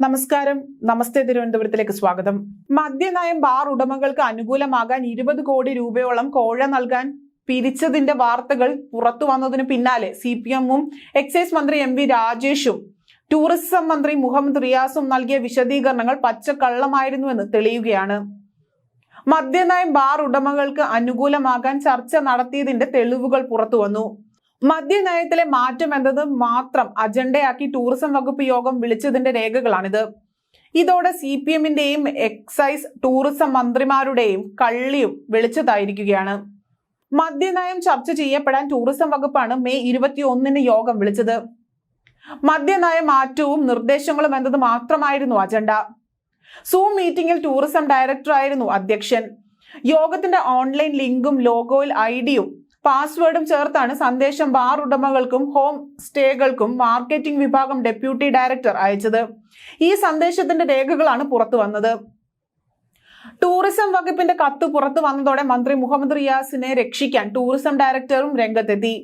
നമസ്കാരം. നമസ്തേ തിരുവനന്തപുരത്തിലേക്ക് സ്വാഗതം. മദ്യനയം ബാർ ഉടമകൾക്ക് അനുകൂലമാകാൻ ഇരുപത് കോടി രൂപയോളം കോഴ നൽകാൻ പിരിച്ചതിന്റെ വാർത്തകൾ പുറത്തു വന്നതിന് പിന്നാലെ സി പി എമ്മും എക്സൈസ് മന്ത്രി എം വി രാജേഷും ടൂറിസം മന്ത്രി മുഹമ്മദ് റിയാസും നൽകിയ വിശദീകരണങ്ങൾ പച്ചക്കള്ളമായിരുന്നുവെന്ന് തെളിയുകയാണ്. മദ്യനയം ബാർ ഉടമകൾക്ക് അനുകൂലമാകാൻ ചർച്ച നടത്തിയതിന്റെ തെളിവുകൾ പുറത്തു വന്നു. മദ്യനയത്തിലെ മാറ്റം എന്നത് മാത്രം അജണ്ടയാക്കി ടൂറിസം വകുപ്പ് യോഗം വിളിച്ചതിന്റെ രേഖകളാണിത്. ഇതോടെ സി പി എമ്മിന്റെയും എക്സൈസ് ടൂറിസം മന്ത്രിമാരുടെയും കള്ളിയും വിളിച്ചതായിരിക്കുകയാണ്. മദ്യനയം ചർച്ച ചെയ്യപ്പെടാൻ ടൂറിസം വകുപ്പാണ് മെയ് ഇരുപത്തി ഒന്നിന് യോഗം വിളിച്ചത്. മദ്യനയ മാറ്റവും നിർദ്ദേശങ്ങളും എന്നത് മാത്രമായിരുന്നു അജണ്ട. സൂം മീറ്റിംഗിൽ ടൂറിസം ഡയറക്ടറായിരുന്നു അധ്യക്ഷൻ. യോഗത്തിന്റെ ഓൺലൈൻ ലിങ്കും ലോഗോയിൽ ഐഡിയും പാസ്വേഡും ചേർത്താണ് സന്ദേശം ബാർ ഉടമകൾക്കും ഹോം സ്റ്റേകൾക്കും മാർക്കറ്റിംഗ് വിഭാഗം ഡെപ്യൂട്ടി ഡയറക്ടർ അയച്ചത്. ഈ സന്ദേശത്തിന്റെ രേഖകളാണ് പുറത്തു വന്നത്. ടൂറിസം വകുപ്പിന്റെ കത്ത് പുറത്തു വന്നതോടെ മന്ത്രി മുഹമ്മദ് റിയാസിനെ രക്ഷിക്കാൻ ടൂറിസം ഡയറക്ടറും രംഗത്തെത്തി.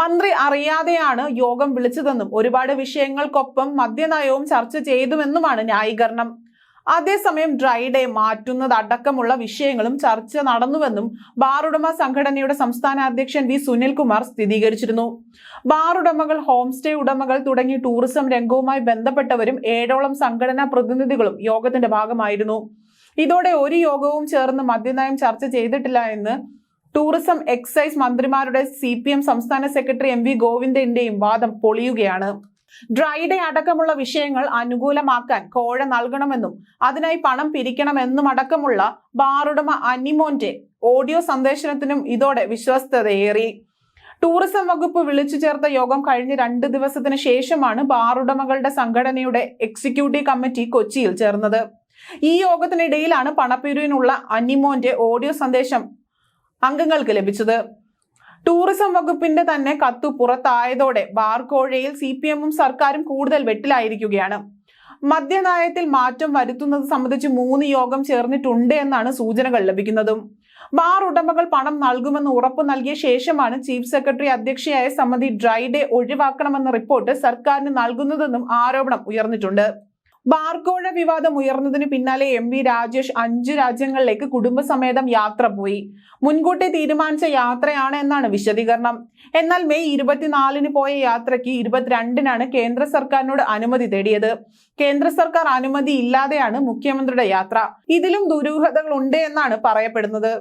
മന്ത്രി അറിയാതെയാണ് യോഗം വിളിച്ചതെന്നും ഒരുപാട് വിഷയങ്ങൾക്കൊപ്പം മദ്യനയവും ചർച്ച ചെയ്തുവെന്നുമാണ് ന്യായീകരണം. അതേസമയം ഡ്രൈ ഡേ മാറ്റുന്നത് അടക്കമുള്ള വിഷയങ്ങളും ചർച്ച നടന്നുവെന്നും ബാറുടമ സംഘടനയുടെ സംസ്ഥാന അധ്യക്ഷൻ വി സുനിൽകുമാർ സ്ഥിരീകരിച്ചിരുന്നു. ബാറുടമകൾ ഹോംസ്റ്റേ ഉടമകൾ തുടങ്ങി ടൂറിസം രംഗവുമായി ബന്ധപ്പെട്ടവരും ഏഴോളം സംഘടനാ പ്രതിനിധികളും യോഗത്തിന്റെ ഭാഗമായിരുന്നു. ഇതോടെ ഒരു യോഗവും ചേർന്ന് മദ്യനയം ചർച്ച ചെയ്തിട്ടില്ല എന്ന് ടൂറിസം എക്സൈസ് മന്ത്രിമാരുടെ സി സംസ്ഥാന സെക്രട്ടറി എം വി ഗോവിന്ദന്റെയും വാദം പൊളിയുകയാണ്. ഡ്രൈ ഡേ അടക്കമുള്ള വിഷയങ്ങൾ അനുകൂലമാക്കാൻ കോഴ നൽകണമെന്നും അതിനായി പണം പിരിക്കണമെന്നും അടക്കമുള്ള ബാറുടമ അനിമോന്റെ ഓഡിയോ സന്ദേശത്തിനും ഇതോടെ വിശ്വസ്തതയേറി. ടൂറിസം വകുപ്പ് വിളിച്ചു ചേർത്ത യോഗം കഴിഞ്ഞ രണ്ട് ദിവസത്തിന് ശേഷമാണ് ബാറുടമകളുടെ സംഘടനയുടെ എക്സിക്യൂട്ടീവ് കമ്മിറ്റി കൊച്ചിയിൽ ചേർന്നത്. ഈ യോഗത്തിനിടയിലാണ് പണപ്പിരിവിനുള്ള അനിമോന്റെ ഓഡിയോ സന്ദേശം അംഗങ്ങൾക്ക് ലഭിച്ചത്. ടൂറിസം വകുപ്പിന്റെ തന്നെ കത്തു പുറത്തായതോടെ ബാർക്കോഴയിൽ സി പി എമ്മും സർക്കാരും കൂടുതൽ വെട്ടിലായിരിക്കുകയാണ്. മദ്യനയത്തിൽ മാറ്റം വരുത്തുന്നത് സംബന്ധിച്ച് മൂന്ന് യോഗം ചേർന്നിട്ടുണ്ട് എന്നാണ് സൂചനകൾ ലഭിക്കുന്നതും. ബാർ ഉടമകൾ പണം നൽകുമെന്ന് ഉറപ്പു നൽകിയ ശേഷമാണ് ചീഫ് സെക്രട്ടറി അധ്യക്ഷയായ സമിതി ഡ്രൈ ഡേ ഒഴിവാക്കണമെന്ന റിപ്പോർട്ട് സർക്കാരിന് നൽകുന്നതെന്നും ആരോപണം ഉയർന്നിട്ടുണ്ട്. ബാർക്കോഴ വിവാദം ഉയർന്നതിന് പിന്നാലെ എം വി രാജേഷ് അഞ്ച് രാജ്യങ്ങളിലേക്ക് കുടുംബസമേതം യാത്ര പോയി. മുൻകൂട്ടി തീരുമാനിച്ച യാത്രയാണ് എന്നാണ് വിശദീകരണം. എന്നാൽ മെയ് ഇരുപത്തിനാലിന് പോയ യാത്രയ്ക്ക് ഇരുപത്തിരണ്ടിനാണ് കേന്ദ്ര സർക്കാരിനോട് അനുമതി തേടിയത്. കേന്ദ്ര സർക്കാർ അനുമതി ഇല്ലാതെയാണ് മുഖ്യമന്ത്രിയുടെ യാത്ര. ഇതിലും ദുരൂഹതകൾ ഉണ്ട് എന്നാണ് പറയപ്പെടുന്നത്.